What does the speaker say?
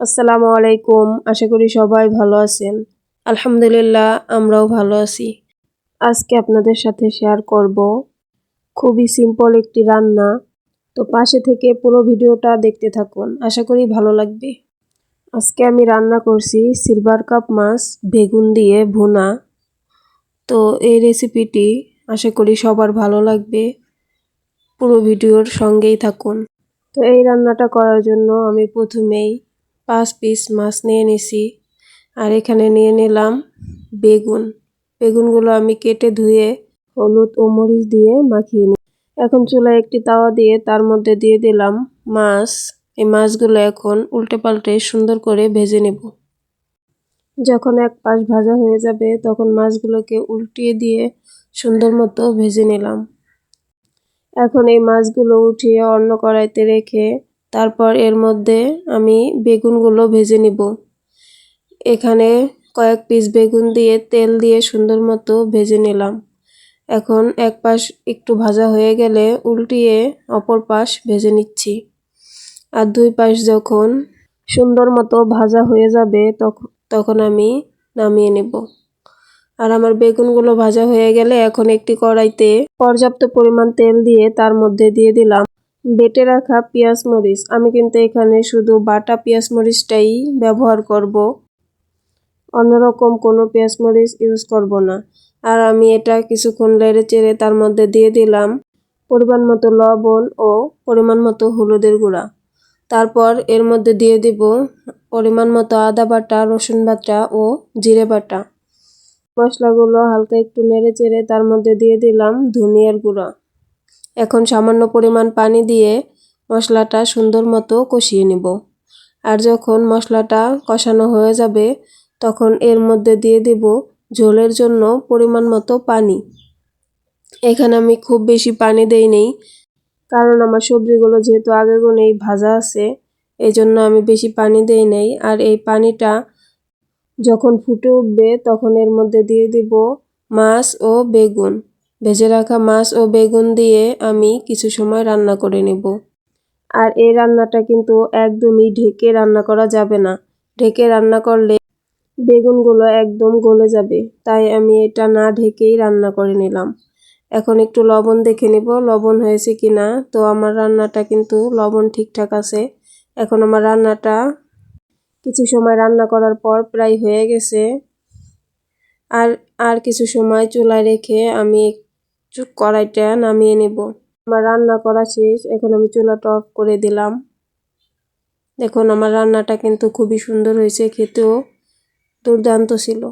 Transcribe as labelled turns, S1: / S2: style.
S1: আসসালামু আলাইকুম। আশা করি সবাই ভালো আছেন। আলহামদুলিল্লাহ, আমরাও ভালো আছি। আজকে আপনাদের সাথে শেয়ার করব খুবই সিম্পল একটি রান্না। তো পাশে থেকে পুরো ভিডিওটা দেখতে থাকুন। আশা করি ভালো লাগবে। আজকে আমি রান্না করছি সিলভার কাপ মাছ বেগুন দিয়ে ভুনা। তো এই রেসিপিটি আশা করি সবার ভালো লাগবে। পুরো ভিডিওর সঙ্গেই থাকুন। তো এই রান্নাটা করার জন্য আমি প্রথমেই পাঁচ পিস মাছ নিয়ে নিছি। আর এখানে নিয়ে নিলাম বেগুন। বেগুনগুলো আমি কেটে ধুয়ে হলুদ ও মরিচ দিয়ে মাখিয়ে নিই এখন চুলায় একটি তাওয়া দিয়ে তার মধ্যে দিয়ে দিলাম মাছ। এই মাছগুলো এখন উল্টে পাল্টে সুন্দর করে ভেজে নেব। যখন এক পাশ ভাজা হয়ে যাবে, তখন মাছগুলোকে উল্টিয়ে দিয়ে সুন্দর মতো ভেজে নিলাম। এখন এই মাছগুলো উঠিয়ে অন্য কড়াইতে রেখে তারপর এর মধ্যে আমি বেগুনগুলো ভেজে নিব। এখানে কয়েক পিস বেগুন দিয়ে তেল দিয়ে সুন্দর মতো ভেজে নিলাম। এখন এক পাশ একটু ভাজা হয়ে গেলে উল্টিয়ে অপর পাশ ভেজে নিচ্ছি। আর দুই পাশ যখন সুন্দর মতো ভাজা হয়ে যাবে তখন আমি নামিয়ে নেব। আর আমার বেগুনগুলো ভাজা হয়ে গেলে এখন একটি কড়াইতে পর্যাপ্ত পরিমাণ তেল দিয়ে তার মধ্যে দিয়ে দিলাম বেটে রাখা পেঁয়াজ মরিচ। আমি কিন্তু এখানে শুধু বাটা পেঁয়াজ মরিচটাই ব্যবহার করব। অন্যরকম কোনো পেঁয়াজ মরিচ ইউজ করব না। আর আমি এটা কিছুক্ষণ লেড়ে চেড়ে তার মধ্যে দিয়ে দিলাম পরিমাণ মতো লবণ ও পরিমাণ মতো হলুদের গুঁড়া। তারপর এর মধ্যে দিয়ে দিব পরিমাণ মতো আদা বাটা, রসুন বাটা ও জিরে বাটা। মশলাগুলো হালকা একটু নেড়ে চেড়ে তার মধ্যে দিয়ে দিলাম ধনিয়ার গুঁড়া। এখন সামান্য পরিমাণ পানি দিয়ে মশলাটা সুন্দর মতো কষিয়ে নিব। আর যখন মশলাটা কষানো হয়ে যাবে, তখন এর মধ্যে দিয়ে দিব ঝোলের জন্য পরিমাণ মতো পানি। এখানে আমি খুব বেশি পানি দেই নেই, কারণ আমার সবজিগুলো যেহেতু আগে গুনেই ভাজা আছে এই জন্য আমি বেশি পানি দেই নেই। আর এই পানিটা যখন ফুটে উঠবে, তখন এর মধ্যে দিয়ে দিব মাছ ও বেগুন। ভেজে রাখা মাছ ও বেগুন দিয়ে আমি কিছু সময় রান্না করে নেব। আর এই রান্নাটা কিন্তু একদমই ঢেকে রান্না করা যাবে না। ঢেকে রান্না করলে বেগুনগুলো একদম গলে যাবে, তাই আমি এটা না ঢেকেই রান্না করে নিলাম। এখন একটু লবণ দেখে নিব, লবণ হয়েছে কি না? তো আমার রান্নাটা কিন্তু লবণ ঠিকঠাক আছে। এখন আমার রান্নাটা কিছু সময় রান্না করার পর প্রায় হয়ে গেছে। আর আর কিছু সময় চুলায় রেখে আমি কড়াইটা নামিয়ে নেব। আমার রান্না করা শেষ, এখন আমি চুলাটা অফ করে দিলাম। দেখুন, আমার রান্নাটা কিন্তু খুবই সুন্দর হয়েছে, খেতেও দুর্দান্ত ছিল।